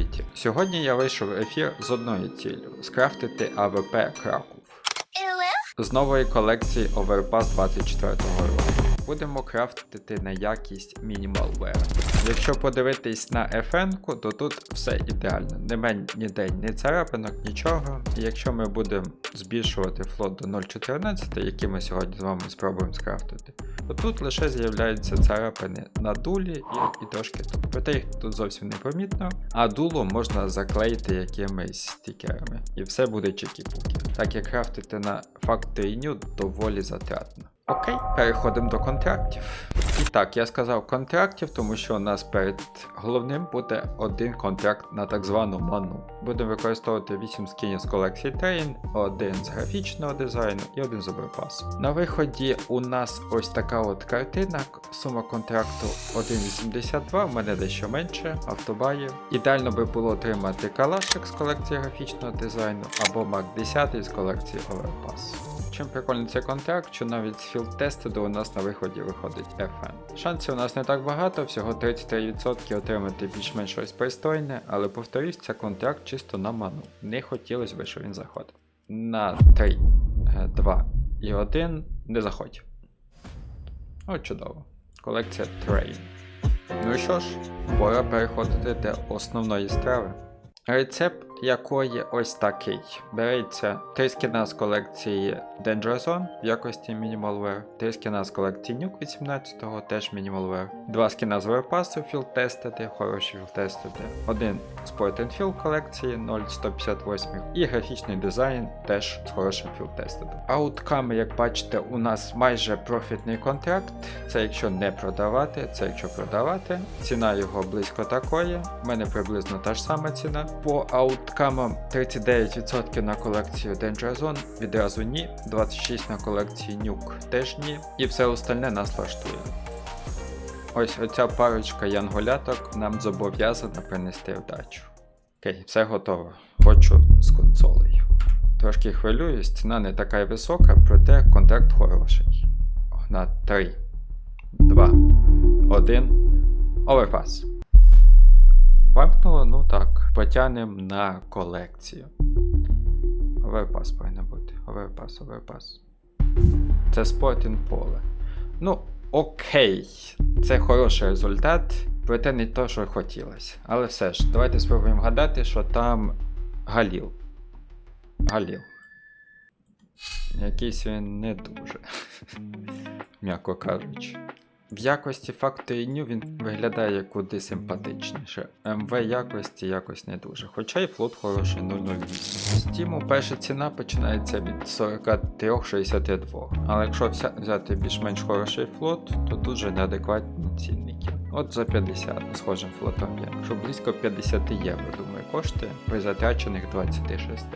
Привіт! Сьогодні я вийшов в ефір з одною ціллю скрафтити АВП Краков з нової колекції Overpass 24 року. Будемо крафтити на якість Minimal Wear. Якщо подивитись на FN, то тут все ідеально. Немає ніде ні царапинок, нічого. І якщо ми будемо збільшувати флот до 0.14, який ми сьогодні з вами спробуємо скрафтити, то тут лише з'являються царапини на дулі і, і трошки тут. Проте їх тут зовсім не помітно, а дуло можна заклеїти якимись стікерами, і все буде чекі-пуки. Так як крафтити на Factory New доволі затратно. Окей, переходимо до контрактів. І так, я сказав контрактів, тому що у нас перед головним буде один контракт на так звану ману. Будемо використовувати 8 скінів з колекції Train, один з графічного дизайну і один з оверпасу. На виході у нас ось така от картина. Сума контракту 1.82, в мене дещо менше, автобаїв. Ідеально би було отримати калашик з колекції графічного дизайну або Mark 10 з колекції Overpass. Чим прикольний цей контракт, що навіть з філд-тесту у нас на виході виходить FN. Шансів у нас не так багато, всього 33% отримати більш-менш щось пристойне, але повторюсь, це контракт чисто на ману. Не хотілося б, щоб він заходив. На 3, 2 і 1 не заходь. О, чудово. Колекція Train. Ну і що ж, пора переходити до основної страви. Рецепт якої ось такий. Береться три скіна з колекції Danger Zone в якості Minimal Wear, три скіна з колекції Nuke 18-го, теж Minimal Wear, два скіна з Overpass філтестити, хороші філтестити, один Sport and Field колекції 0158 і графічний дизайн теж з хорошим філтеститом. Аутками, як бачите, у нас майже профітний контракт. Це якщо не продавати, це якщо продавати. Ціна його близько такої. У мене приблизно та ж сама ціна. По ауткамам 39% на колекцію Danger Zone, відразу ні, 26% на колекції Nuke теж ні. І все остальне нас влаштує. Ось оця парочка янголяток нам зобов'язана принести вдачу. Окей, все готово. Хочу з консолею. Трошки хвилююсь, ціна не така висока, проте контракт хороший. На 3, 2, 1. Оверпас. Бамкнуло, ну так. Потягнемо на колекцію. Оверпас повинен бути. Оверпас, оверпас. Це спортінг поле. Ну, окей. Це хороший результат, проте не то, що хотілося. Але все ж, давайте спробуємо гадати, що там Галіл. Галіл. Якийсь він не дуже. М'яко кажучи. В якості Factory New він виглядає куди симпатичніше. МВ якості якось не дуже. Хоча і флот хороший 008. Steam перша ціна починається від 43,62. Але якщо взяти більш-менш хороший флот, то тут же неадекватні цінники. От за 50 схожим флотом є. Що близько 50 євро, думаю, коштує при затрачених 26.